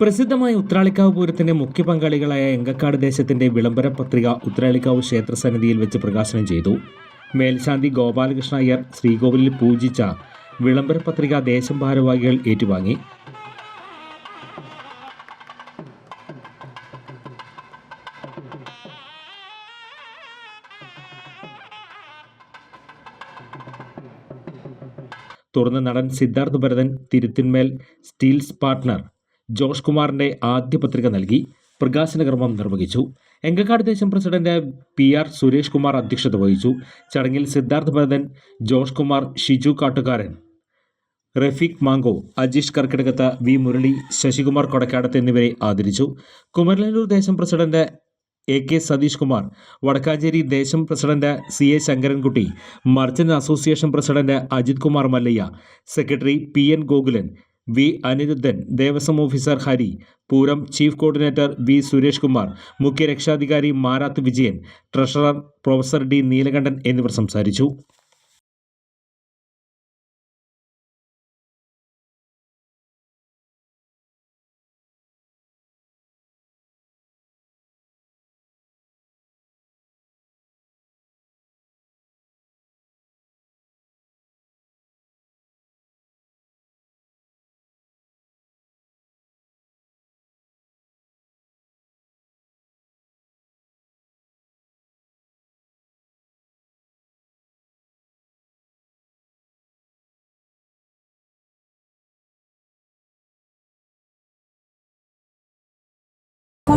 പ്രസിദ്ധമായ ഉത്രാളിക്കാവ് പൂരത്തിന്റെ മുഖ്യ പങ്കാളികളായ എങ്കക്കാട് ദേശത്തിന്റെ വിളംബര പത്രിക ഉത്രാളിക്കാവ് ക്ഷേത്ര സന്നിധിയിൽ വെച്ച് പ്രകാശനം ചെയ്തു. മേൽശാന്തി ഗോപാലകൃഷ്ണ അയ്യർ ശ്രീകോവിലിൽ പൂജിച്ച വിളംബര പത്രിക ദേശം ഭാരവാഹികൾ ഏറ്റുവാങ്ങി. തുടർന്ന് നടൻ സിദ്ധാർത്ഥ് ഭരതൻ തിരുത്തിന്മേൽ സ്റ്റീൽസ് പാർട്ട്ണർ ജോഷ് കുമാറിന്റെ ആദ്യ പത്രിക നൽകി പ്രകാശന കർമ്മം നിർവഹിച്ചു. എങ്കക്കാട് ദേശം president P R Suresh Kumar അധ്യക്ഷത വഹിച്ചു. ചടങ്ങിൽ സിദ്ധാർത്ഥ് ഭരതൻ ജോഷ് കുമാർ ഷിജു കാട്ടുകാരൻ റഫീഖ് മാങ്കോ അജീഷ് കർക്കിടകത്ത് വി മുരളി ശശികുമാർ കൊടക്കാടത്ത് എന്നിവരെ ആദരിച്ചു. കുമരലൂർ ദേശം president A K Satheesh Kumar Vadakkanchery ദേശം president C A Sankarankutty merchant association president Ajith Kumar Mallayya secretary P N Gokulan V Aniruddhan Devaswom officer Hari Pooram chief coordinator V Suresh Kumar മുഖ്യ രക്ഷാധികാരി Marath Vijayan treasurer professor D Neelakandan എന്നിവർ സംസാരിച്ചു.